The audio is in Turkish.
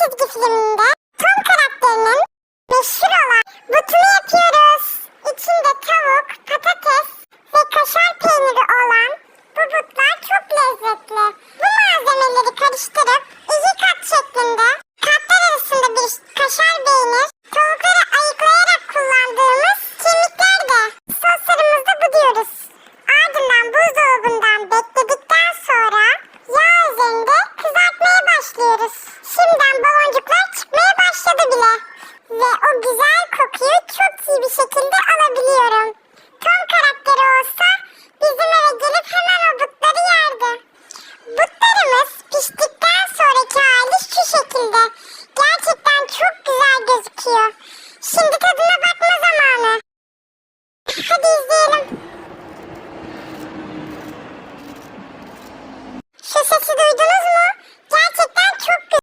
çizgi filminde Tom karakterinin meşhur olan butunu yapıyoruz. İçinde tavuk, patates ve kaşar peyniri olan bu butlar çok lezzetli. Bu malzemeleri karıştırıp Şimdiden baloncuklar çıkmaya başladı bile. Ve o güzel kokuyu çok iyi bir şekilde alabiliyorum. Tom karakteri olsa bizim eve gelip hemen o butları yerdi. Butlarımız piştikten sonraki hali şu şekilde. Gerçekten çok güzel gözüküyor. Şimdi tadına bak